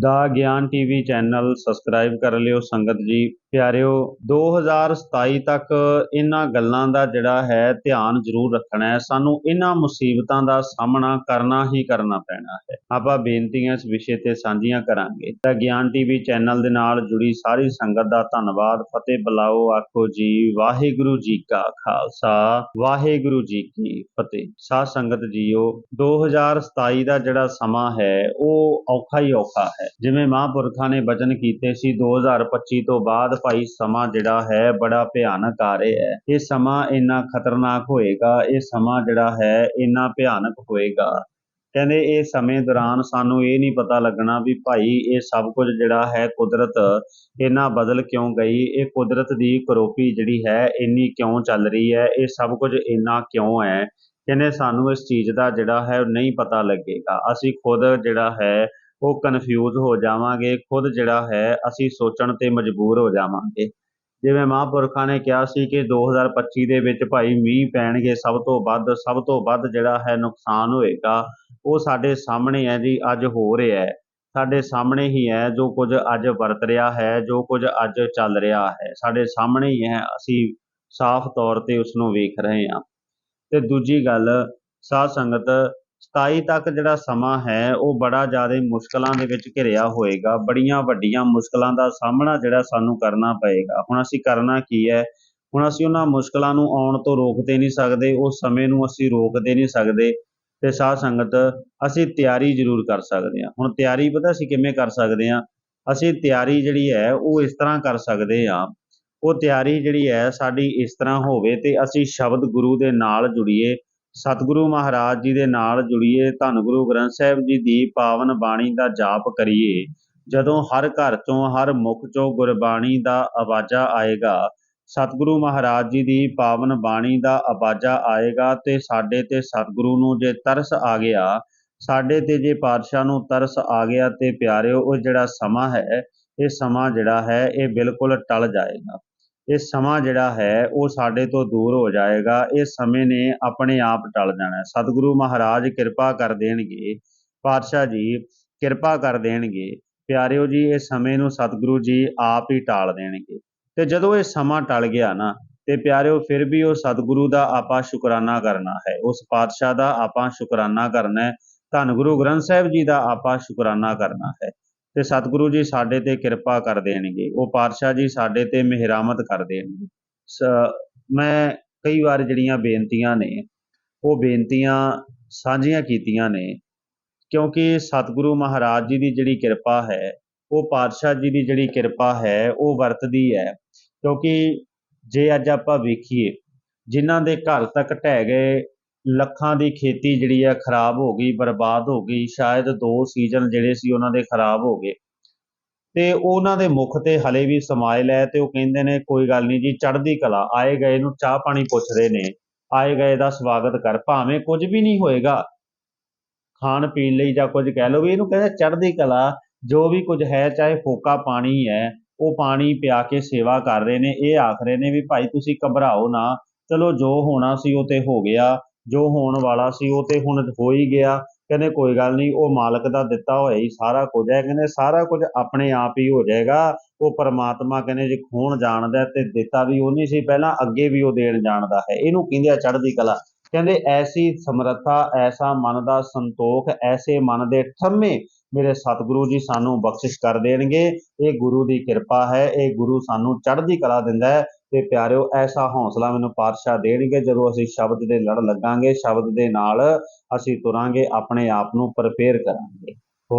ਦਾ ਗਿਆਨ TV channel subscribe ਕਰ ਲਿਓ ਸੰਗਤ ਜੀ। ਪਿਆਰਿਓ 2027 ਤੱਕ ਇਹਨਾਂ ਗੱਲਾਂ ਦਾ ਜਿਹੜਾ ਹੈ ਧਿਆਨ ਜ਼ਰੂਰ ਰੱਖਣਾ ਹੈ। ਸਾਨੂੰ ਇਹਨਾਂ ਮੁਸੀਬਤਾਂ ਦਾ ਸਾਹਮਣਾ ਕਰਨਾ ਹੀ ਕਰਨਾ ਪੈਣਾ ਹੈ। ਆਪਾਂ ਬੇਨਤੀਆਂ ਇਸ ਵਿਸ਼ੇ ਤੇ ਸਾਂਝੀਆਂ ਕਰਾਂਗੇ। ਤਾਂ ਗਿਆਨ ਟੀਵੀ ਚੈਨਲ ਦੇ ਨਾਲ ਜੁੜੀ ਸਾਰੀ ਸੰਗਤ ਦਾ ਧੰਨਵਾਦ। ਫਤਿਹ ਬੁਲਾਓ, ਆਖੋ ਜੀ, ਵਾਹਿਗੁਰੂ ਜੀ ਕਾ ਖਾਲਸਾ, ਵਾਹਿਗੁਰੂ ਜੀ ਕੀ ਫਤਿਹ। ਸਾਧ ਸੰਗਤ ਜੀਓ 2027 ਦਾ ਜਿਹੜਾ ਸਮਾਂ ਹੈ, ਉਹ ਔਖਾ ਹੀ ਔਖਾ ਹੈ। ਜਿਵੇਂ ਮਹਾਂਪੁਰਖਾਂ ਨੇ ਵਚਨ ਕੀਤੇ ਸੀ 2025 ਤੋਂ ਬਾਅਦ ਭਾਈ ਸਮਾਂ ਜਿਹੜਾ ਹੈ ਬੜਾ ਭਿਆਨਕ ਆ ਰਿਹਾ ਹੈ। ਇਹ ਸਮਾਂ ਇੰਨਾ ਖਤਰਨਾਕ ਹੋਏਗਾ, ਇਹ ਸਮਾਂ ਜਿਹੜਾ ਹੈ ਇੰਨਾ ਭਿਆਨਕ ਹੋਏਗਾ। ਕਹਿੰਦੇ ਇਹ ਸਮੇਂ ਦੌਰਾਨ ਸਾਨੂੰ ਇਹ ਨਹੀਂ ਪਤਾ ਲੱਗਣਾ ਵੀ ਭਾਈ ਇਹ ਸਭ ਕੁਝ ਜਿਹੜਾ ਹੈ ਕੁਦਰਤ ਇੰਨਾ ਬਦਲ ਕਿਉਂ ਗਈ, ਇਹ ਕੁਦਰਤ ਦੀ ਕਰੋਪੀ ਜਿਹੜੀ ਹੈ ਇੰਨੀ ਕਿਉਂ ਚੱਲ ਰਹੀ ਹੈ, ਇਹ ਸਭ ਕੁਝ ਇੰਨਾ ਕਿਉਂ ਹੈ? ਕਹਿੰਦੇ ਸਾਨੂੰ ਇਸ ਚੀਜ਼ ਦਾ ਜਿਹੜਾ ਹੈ ਨਹੀਂ ਪਤਾ ਲੱਗੇਗਾ। ਅਸੀਂ ਖੁਦ ਜਿਹੜਾ ਹੈ ਉਹ ਕਨਫਿਊਜ਼ ਹੋ ਜਾਵਾਂਗੇ, ਖੁਦ ਜਿਹੜਾ ਹੈ ਅਸੀਂ ਸੋਚਣ ਤੇ ਮਜਬੂਰ ਹੋ ਜਾਵਾਂਗੇ। ਜਿਵੇਂ ਮਹਾਂਪੁਰਖਾਂ ਨੇ ਕਿਹਾ ਸੀ ਕਿ 2025 ਦੇ ਵਿੱਚ ਭਾਈ ਮੀਂਹ ਪੈਣਗੇ, ਸਭ ਤੋਂ ਵੱਧ, ਸਭ ਤੋਂ ਵੱਧ ਜਿਹੜਾ ਹੈ ਨੁਕਸਾਨ ਹੋਏਗਾ, ਉਹ ਸਾਡੇ ਸਾਹਮਣੇ ਹੈ ਜੀ, ਅੱਜ ਹੋ ਰਿਹਾ ਹੈ। ਸਾਡੇ ਸਾਹਮਣੇ ਹੀ ਹੈ ਜੋ ਕੁਝ ਅੱਜ ਵਰਤ ਰਿਹਾ ਹੈ, ਜੋ ਕੁਝ ਅੱਜ ਚੱਲ ਰਿਹਾ ਹੈ। ਸਾਡੇ ਸਾਹਮਣੇ ਹੀ ਹੈ, ਅਸੀਂ ਸਾਫ਼ ਤੌਰ ਤੇ ਉਸ ਨੂੰ ਵੇਖ ਰਹੇ ਹਾਂ। ਤੇ ਦੂਜੀ ਗੱਲ, ਸਾਧ ਸੰਗਤ 27 ਤੱਕ ਜਿਹੜਾ ਸਮਾਂ ਹੈ, ਉਹ ਬੜਾ ਜ਼ਿਆਦਾ ਮੁਸ਼ਕਲਾਂ ਦੇ ਵਿੱਚ ਘਿਰਿਆ ਹੋਏਗਾ। ਬੜੀਆਂ ਵੱਡੀਆਂ ਮੁਸ਼ਕਲਾਂ ਦਾ ਸਾਹਮਣਾ ਜਿਹੜਾ ਸਾਨੂੰ ਕਰਨਾ ਪਏਗਾ। ਹੁਣ ਅਸੀਂ ਕਰਨਾ ਕੀ ਹੈ? ਹੁਣ ਅਸੀਂ ਉਹਨਾਂ ਮੁਸ਼ਕਲਾਂ ਨੂੰ ਆਉਣ ਤੋਂ ਰੋਕਦੇ ਨਹੀਂ ਸਕਦੇ, ਉਸ ਸਮੇਂ ਨੂੰ ਅਸੀਂ ਰੋਕਦੇ ਨਹੀਂ ਸਕਦੇ ਤੇ ਸਾਧ ਸੰਗਤ ਅਸੀਂ ਤਿਆਰੀ ਜ਼ਰੂਰ ਕਰ ਸਕਦੇ ਹਾਂ। ਹੁਣ ਤਿਆਰੀ ਪਤਾ ਅਸੀਂ ਕਿਵੇਂ ਕਰ ਸਕਦੇ ਹਾਂ? ਅਸੀਂ ਤਿਆਰੀ ਜਿਹੜੀ ਹੈ, ਉਹ ਇਸ ਤਰ੍ਹਾਂ ਕਰ ਸਕਦੇ ਹਾਂ। ਉਹ ਤਿਆਰੀ ਜਿਹੜੀ ਹੈ, ਸਾਡੀ ਇਸ ਤਰ੍ਹਾਂ ਹੋਵੇ ਤੇ ਅਸੀਂ ਸ਼ਬਦ ਗੁਰੂ ਦੇ ਨਾਲ ਜੁੜੀਏ। ਸਤਿਗੁਰੂ ਮਹਾਰਾਜ ਜੀ ਦੇ ਨਾਲ ਜੁੜੀਏ, ਧੰਨ ਗੁਰੂ ਗ੍ਰੰਥ ਸਾਹਿਬ ਜੀ ਦੀ ਪਾਵਨ ਬਾਣੀ ਦਾ ਜਾਪ ਕਰੀਏ। ਜਦੋਂ ਹਰ ਘਰ ਚੋਂ ਹਰ ਮੁਖ ਚੋਂ ਗੁਰਬਾਣੀ ਦਾ ਆਵਾਜ਼ਾ ਆਏਗਾ, ਸਤਿਗੁਰੂ ਮਹਾਰਾਜ ਜੀ ਦੀ ਪਾਵਨ ਬਾਣੀ ਦਾ ਆਵਾਜ਼ਾ ਆਏਗਾ ਤੇ ਸਾਡੇ ਤੇ ਸਤਿਗੁਰੂ ਨੂੰ ਜੇ ਤਰਸ ਆ ਗਿਆ, ਸਾਡੇ ਤੇ ਜੇ ਪਾਤਸ਼ਾਹ ਨੂੰ ਤਰਸ ਆ ਗਿਆ ਤੇ ਪਿਆਰਿਓ, ਉਹ ਜਿਹੜਾ ਸਮਾਂ ਹੈ, ਇਹ ਸਮਾਂ ਜਿਹੜਾ ਹੈ, ਇਹ ਬਿਲਕੁਲ ਟਲ ਜਾਏਗਾ। ਇਹ ਸਮਾਂ ਜਿਹੜਾ ਹੈ, ਉਹ ਸਾਡੇ ਤੋਂ ਦੂਰ ਹੋ ਜਾਏਗਾ। ਇਹ ਸਮੇਂ ਨੇ ਆਪਣੇ ਆਪ ਟਲ ਜਾਣਾ। ਸਤਿਗੁਰੂ ਮਹਾਰਾਜ ਕਿਰਪਾ ਕਰ ਦੇਣਗੇ। ਪਾਤਸ਼ਾਹ ਜੀ, ਕਿਰਪਾ ਕਰ ਦੇਣਗੇ। ਪਿਆਰਿਓ ਜੀ, ਇਹ ਸਮੇਂ ਨੂੰ ਸਤਿਗੁਰੂ ਜੀ ਆਪ ਹੀ ਟਾਲ ਦੇਣਗੇ। ਤੇ ਜਦੋਂ ਇਹ ਸਮਾਂ ਟਲ ਗਿਆ ਨਾ, ਤੇ ਪਿਆਰਿਓ, ਫਿਰ ਵੀ ਉਹ ਸਤਿਗੁਰੂ ਦਾ ਆਪਾਂ ਸ਼ੁਕਰਾਨਾ ਕਰਨਾ ਹੈ। ਉਸ ਪਾਤਸ਼ਾਹ ਦਾ ਆਪਾਂ ਸ਼ੁਕਰਾਨਾ ਕਰਨਾ ਹੈ। ਧੰਨ ਗੁਰੂ ਗ੍ਰੰਥ ਸਾਹਿਬ ਜੀ ਦਾ ਆਪਾਂ ਸ਼ੁਕਰਾਨਾ ਕਰਨਾ ਹੈ। ਤੇ ਸਤਿਗੁਰੂ ਜੀ ਸਾਡੇ ਤੇ ਕਿਰਪਾ ਕਰ ਦੇਣਗੇ ਉਹ ਪਾਤਸ਼ਾਹ ਜੀ ਸਾਡੇ ਤੇ ਮਿਹਰਾਮਤ ਕਰ ਦੇਣਗੇ ਮੈਂ ਕਈ ਵਾਰ ਜਿਹੜੀਆਂ ਬੇਨਤੀਆਂ ਨੇ, ਉਹ ਬੇਨਤੀਆਂ ਸਾਂਝੀਆਂ ਕੀਤੀਆਂ ਨੇ, ਕਿਉਂਕਿ ਸਤਿਗੁਰੂ ਮਹਾਰਾਜ ਜੀ ਦੀ ਜਿਹੜੀ ਕਿਰਪਾ ਹੈ, ਉਹ ਪਾਤਸ਼ਾਹ ਜੀ ਦੀ ਜਿਹੜੀ ਕਿਰਪਾ ਹੈ, ਉਹ ਵਰਤਦੀ ਹੈ। ਕਿਉਂਕਿ ਜੇ ਅੱਜ ਆਪਾਂ ਵੇਖੀਏ, ਜਿਨ੍ਹਾਂ ਦੇ ਘਰ ਤੱਕ ਢਹਿ ਗਏ ਲੱਖਾਂ ਦੀ ਖੇਤੀ ਜਿਹੜੀ ਹੈ ਖਰਾਬ ਹੋ ਗਈ, ਬਰਬਾਦ ਹੋ ਗਈ, ਸ਼ਾਇਦ ਦੋ ਸੀਜ਼ਨ ਜਿਹੜੇ ਸੀ ਉਹਨਾਂ ਦੇ ਖਰਾਬ ਹੋ ਗਏ। ਤੇ ਉਹਨਾਂ ਦੇ ਮੁਖ ਤੇ ਹਲੇ ਵੀ ਸਮਾਈਲ ਹੈ ਤੇ ਉਹ ਕਹਿੰਦੇ ਨੇ, ਕੋਈ ਗੱਲ ਨਹੀਂ ਜੀ, ਚੜ੍ਹਦੀ ਕਲਾ, ਆਏ ਗਏ ਨੂੰ ਚਾਹ ਪਾਣੀ ਪੁੱਛਦੇ ਨੇ, ਆਏ ਗਏ ਦਾ ਸਵਾਗਤ ਕਰ, ਭਾਵੇਂ ਕੁਝ ਵੀ ਨਹੀਂ ਹੋਏਗਾ, ਖਾਣ ਪੀਣ ਲਈ ਜਾਂ ਕੁਝ ਕਹਿ ਲਓ ਵੀ ਇਹਨੂੰ ਕਹਿੰਦੇ ਚੜ੍ਹਦੀ ਕਲਾ, ਜੋ ਵੀ ਕੁਝ ਹੈ, ਚਾਹੇ ਫੋਕਾ ਪਾਣੀ ਹੈ, ਉਹ ਪਾਣੀ ਪਿਆ ਕੇ ਸੇਵਾ ਕਰ ਰਹੇ ਨੇ, ਇਹ ਆਖ ਰਹੇ ਨੇ ਵੀ ਭਾਈ ਤੁਸੀਂ ਘਬਰਾਓ ਨਾ, ਚਲੋ ਜੋ ਹੋਣਾ ਸੀ ਉਹ ਤੇ ਹੋ ਗਿਆ ਜੋ ਹੋਣ ਵਾਲਾ ਸੀ ਉਹ ਤੇ ਹੁਣ ਹੋ ਹੀ ਗਿਆ। ਕਹਿੰਦੇ ਕੋਈ ਗੱਲ ਨਹੀਂ, ਉਹ ਮਾਲਕ ਦਾ ਦਿੱਤਾ ਹੋਇਆ ਹੀ ਸਾਰਾ ਕੁਝ ਹੈ। ਕਹਿੰਦੇ ਸਾਰਾ ਕੁਝ ਆਪਣੇ ਆਪ ਹੀ ਹੋ ਜਾਏਗਾ। ਉਹ ਪਰਮਾਤਮਾ ਕਹਿੰਦੇ ਜੇ ਖੋਣ ਜਾਣਦਾ ਤੇ ਦਿੱਤਾ ਵੀ ਉਹ ਨਹੀਂ ਸੀ, ਪਹਿਲਾਂ ਅੱਗੇ ਵੀ ਉਹ ਦੇਣ ਜਾਣਦਾ ਹੈ। ਇਹਨੂੰ ਕਹਿੰਦੇ ਆ ਚੜ੍ਹਦੀ ਕਲਾ। ਕਹਿੰਦੇ ਐਸੀ ਸਮਰੱਥਾ, ਐਸਾ ਮਨ ਦਾ ਸੰਤੋਖ, ਐਸੇ ਮਨ ਦੇ ਠੰਮੇ ਮੇਰੇ ਸਤਿਗੁਰੂ ਜੀ ਸਾਨੂੰ ਬਖਸ਼ਿਸ਼ ਕਰ ਦੇਣਗੇ। ਇਹ ਗੁਰੂ ਦੀ ਕਿਰਪਾ ਹੈ। ਇਹ ਗੁਰੂ ਸਾਨੂੰ ਚੜ੍ਹਦੀ ਕਲਾ ਦਿੰਦਾ ਹੈ। ਤੇ ਪਿਆਰਿਓ, ਐਸਾ ਹੌਸਲਾ ਮੈਨੂੰ ਪਾਤਸ਼ਾਹ ਦੇਣਗੇ ਜਦੋਂ ਅਸੀਂ ਸ਼ਬਦ ਦੇ ਲੜ ਲੱਗਾਂਗੇ, ਸ਼ਬਦ ਦੇ ਨਾਲ ਅਸੀਂ ਤੁਰਾਂਗੇ, ਆਪਣੇ ਆਪ ਨੂੰ ਪ੍ਰਪੇਅਰ ਕਰਾਂਗੇ।